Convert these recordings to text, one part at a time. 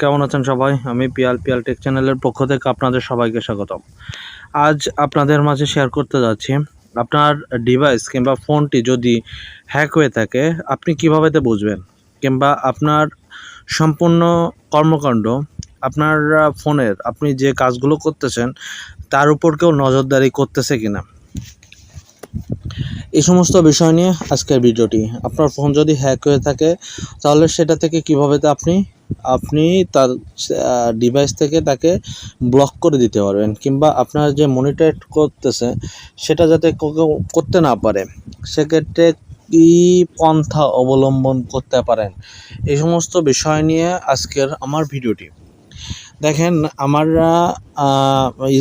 কেমন আছেন সবাই? আমি পিয়াল পিয়াল টেক চ্যানেলের পক্ষ থেকে আপনাদের সবাইকে স্বাগতম। আজ আপনাদের মাঝে শেয়ার করতে যাচ্ছি। আপনার ডিভাইস কিংবা ফোনটি যদি হ্যাক হয়ে থাকে, আপনি কীভাবে তা বুঝবেন? কিংবা আপনার সম্পূর্ণ কর্মকাণ্ড, আপনার ফোনের আপনি যে কাজগুলো করতেছেন, তার উপর কেউ নজরদারি করতেছে কিনা? এই সমস্ত বিষয় নিয়ে আজকের ভিডিওটি। আপনার ফোন যদি হ্যাক হয়ে থাকে, তাহলে সেটা থেকে কীভাবে তা আপনি আপনি তার ডিভাইস থেকে তাকে ব্লক করে দিতে পারবেন, কিংবা আপনার যে মনিটর করতেছে, সেটা যাতে করতে না পারে, সেক্ষেত্রে কী পন্থা অবলম্বন করতে পারেন? এই সমস্ত বিষয় নিয়ে আজকের আমার ভিডিওটি। দেখেন আমার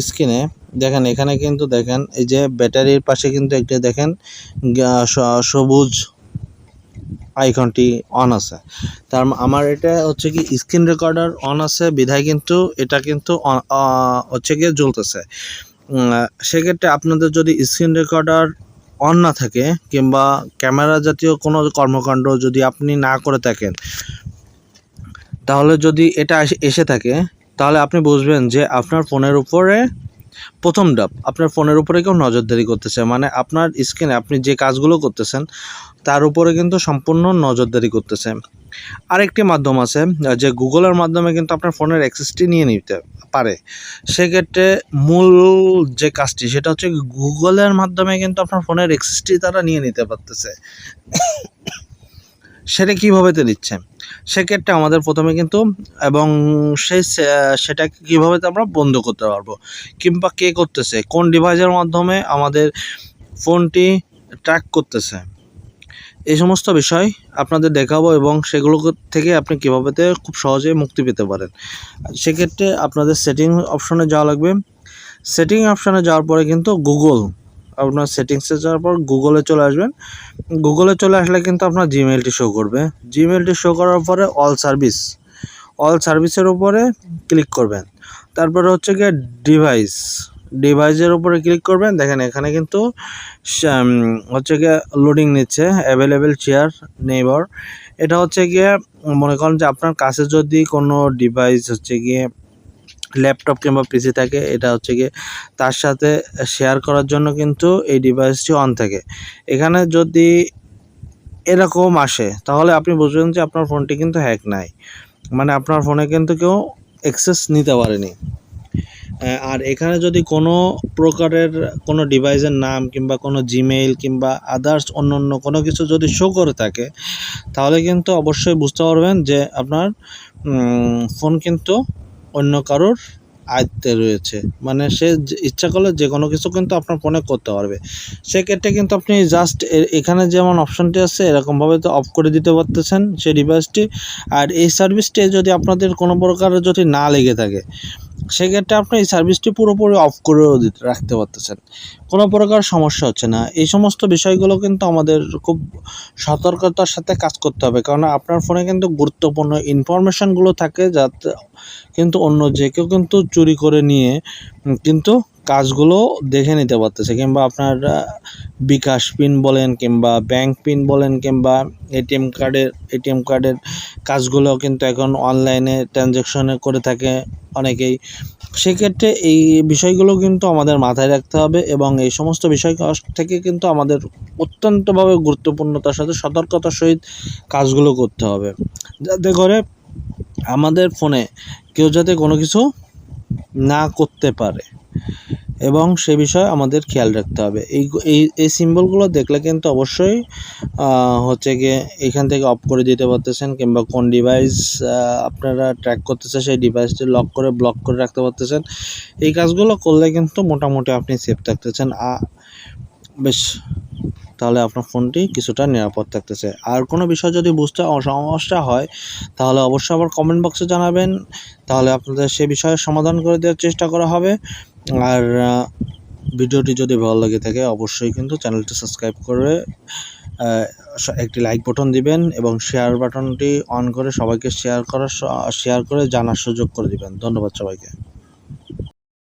স্ক্রিনে দেখেন, এখানে কিন্তু দেখেন, এই যে ব্যাটারির পাশে কিন্তু একটা দেখেন সবুজ আইকনটি অন আছে। তার আমার এটা হচ্ছে কি স্ক্রিন রেকর্ডার অন আছে, বিধায় কিন্তু এটা কিন্তু হচ্ছে গিয়ে জ্বলতেছে। সেক্ষেত্রে আপনাদের যদি স্ক্রিন রেকর্ডার অন না থাকে কিংবা ক্যামেরা জাতীয় কোনো কর্মকাণ্ড যদি আপনি না করে থাকেন, তাহলে যদি এটা এসে থাকে, তাহলে আপনি বুঝবেন যে আপনার ফোনের উপরে প্রথম ডাব আপনার ফোনের উপরে কেউ নজরদারি করতেছে। মানে আপনার স্ক্রিনে আপনি যে কাজগুলো করতেছেন, তার উপরে কিন্তু সম্পূর্ণ নজরদারি করতেছে। আরেকটি মাধ্যম আছে, যে গুগলের মাধ্যমে কিন্তু আপনার ফোনের অ্যাক্সেসটি নিয়ে নিতে পারে। সেক্ষেত্রে মূল যে কাজটি, সেটা হচ্ছে গুগলের মাধ্যমে কিন্তু আপনার ফোনের অ্যাক্সেসটি তারা নিয়ে নিতে পারতেছে। সেটা কীভাবে তো নিচ্ছে? সেক্ষেত্রে আমাদের প্রথমে কিন্তু এবং সেই সেটাকে কীভাবে আমরা বন্ধ করতে পারব? কিংবা কে করতেছে? কোন ডিভাইসের মাধ্যমে আমাদের ফোনটি ট্র্যাক করতেছে? এই সমস্ত বিষয় আপনাদের দেখাবো এবং সেগুলো থেকে আপনি কীভাবে তে খুব সহজেই মুক্তি পেতে পারেন। সেক্ষেত্রে আপনাদের সেটিং অপশনে যাওয়া লাগবে। সেটিং অপশনে যাওয়ার পরে কিন্তু গুগল আপনার সেটিংসে যাওয়ার পর গুগলে চলে আসবেন। গুগলে চলে আসলে কিন্তু আপনার জিমেলটি শো করবে। জিমেলটি শো করার পরে অল সার্ভিস অল সার্ভিসের উপরে ক্লিক করবেন। তারপরে হচ্ছে গিয়ে ডিভাইস ডিভাইসের উপরে ক্লিক করবেন। দেখেন এখানে কিন্তু হচ্ছে গিয়ে লোডিং নিচ্ছে। অ্যাভেলেবেল চেয়ার নেইবার এটা হচ্ছে গিয়ে, মনে করেন যে আপনার কাছে যদি কোনো ডিভাইস হচ্ছে গিয়ে ল্যাপটপ কিংবা পিসি থাকে, এটা হচ্ছে গিয়ে তার সাথে শেয়ার করার জন্য কিন্তু এই ডিভাইসটি অন থাকে। এখানে যদি এরকম আসে, তাহলে আপনি বুঝবেন যে আপনার ফোনটি কিন্তু হ্যাক নাই। মানে আপনার ফোনে কিন্তু কেউ অ্যাক্সেস নিতে পারেনি। আর এখানে যদি কোনো প্রকারের কোনো ডিভাইসের নাম কিংবা কোনো জিমেইল কিংবা আদার্স অন্য অন্য কোনো কিছু যদি শো করে থাকে, তাহলে কিন্তু অবশ্যই বুঝতে পারবেন যে আপনার ফোন কিন্তু অন্য কারোর আয়ত্তে রয়েছে। মানে সে ইচ্ছা করলে যে কোনো কিছু কিন্তু আপনার ফোনে করতে পারবে। সেক্ষেত্রে কিন্তু আপনি জাস্ট এখানে যেমন অপশনটি আছে, এরকমভাবে তো অফ করে দিতে পারতেছেন সেই ডিভাইসটি আর এই সার্ভিসটি যদি আপনাদের কোনো প্রকার যদি না লেগে থাকে সেক্ষেত্রে আপনি এই সার্ভিসটি পুরোপুরি অফ করেও দিতে রাখতে পারতেছেন। কোনো প্রকার সমস্যা হচ্ছে না। এই সমস্ত বিষয়গুলো কিন্তু আমাদের খুব সতর্কতার সাথে কাজ করতে হবে। কারণ আপনার ফোনে কিন্তু গুরুত্বপূর্ণ ইনফরমেশানগুলো থাকে যাতে কিন্তু অন্য যে কেউ কিন্তু চুরি করে নিয়ে কিন্তু কাজগুলো দেখে নিতে পারতেছে, কিংবা আপনার বিকাশ পিন বলেন কিংবা ব্যাংক পিন বলেন কিংবা এটিএম কার্ডের এটিএম কার্ডের কাজগুলো কিন্তু এখন অনলাইনে ট্রানজ্যাকশনে করে থাকে অনেকেই। সেক্ষেত্রে এই বিষয়গুলো কিন্তু আমাদের মাথায় রাখতে হবে এবং এই সমস্ত বিষয় থেকে কিন্তু আমাদের অত্যন্তভাবে গুরুত্বপূর্ণতার সাথে সতর্কতার সহিত কাজগুলো করতে হবে। যাতে করে আমাদের ফোনে কেউ যাতে কোনো কিছু না করতে পারে। এবং সে বিষয়ে আমাদের খেয়াল রাখতে হবে। এই এই এই সিম্বলগুলো দেখলে কিন্তু অবশ্যই হচ্ছে গিয়ে এখান থেকে অফ করে দিতে পারতেছেন কিংবা কোন ডিভাইস আপনারা ট্র্যাক করতেছে, সেই ডিভাইসটি লক করে ব্লক করে রাখতে পারতেছেন। এই কাজগুলো করলে কিন্তু মোটামুটি আপনি সেফ থাকতেছেন। বেশ, তাহলে আপনার ফোনটি কিছুটা নিরাপদ থাকতেছে। আর কোনো বিষয় যদি বুঝতে সমস্যা হয়, তাহলে অবশ্যই আবার কমেন্ট বক্সে জানাবেন। তাহলে আপনাদের সে বিষয়ে সমাধান করে দেওয়ার চেষ্টা করা হবে। আর ভিডিওটি যদি ভালো লাগে থাকে, অবশ্যই কিন্তু চ্যানেলটি সাবস্ক্রাইব করে একটি লাইক বাটন দিবেন এবং শেয়ার বাটনটি অন করে সবাইকে শেয়ার করার শেয়ার করে জানার সুযোগ করে দিবেন। ধন্যবাদ সবাইকে।